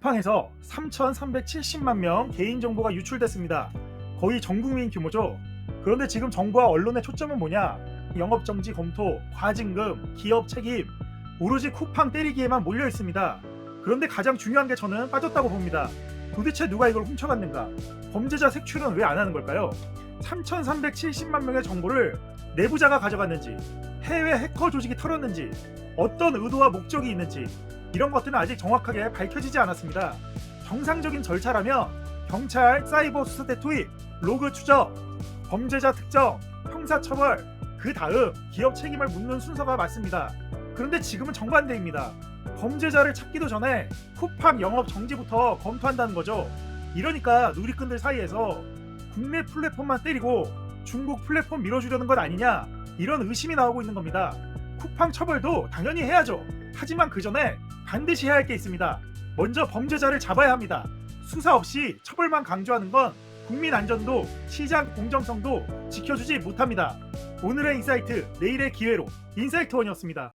쿠팡에서 3,370만 명 개인정보가 유출됐습니다. 거의 전 국민 규모죠. 그런데 지금 정부와 언론의 초점은 뭐냐? 영업정지 검토, 과징금, 기업 책임, 오로지 쿠팡 때리기에만 몰려 있습니다. 그런데 가장 중요한 게 저는 빠졌다고 봅니다. 도대체 누가 이걸 훔쳐갔는가? 범죄자 색출은 왜 안 하는 걸까요? 3,370만 명의 정보를 내부자가 가져갔는지, 해외 해커 조직이 털었는지, 어떤 의도와 목적이 있는지, 이런 것들은 아직 정확하게 밝혀지지 않았습니다. 정상적인 절차라면 경찰, 사이버 수사대 투입, 로그 추적, 범죄자 특정, 형사 처벌, 그 다음 기업 책임을 묻는 순서가 맞습니다. 그런데 지금은 정반대입니다. 범죄자를 찾기도 전에 쿠팡 영업 정지부터 검토한다는 거죠. 이러니까 누리꾼들 사이에서 국내 플랫폼만 때리고 중국 플랫폼 밀어주려는 것 아니냐 이런 의심이 나오고 있는 겁니다. 쿠팡 처벌도 당연히 해야죠. 하지만 그 전에 반드시 해야 할 게 있습니다. 먼저 범죄자를 잡아야 합니다. 수사 없이 처벌만 강조하는 건 국민 안전도 시장 공정성도 지켜주지 못합니다. 오늘의 인사이트, 내일의 기회로 인사이트 원이었습니다.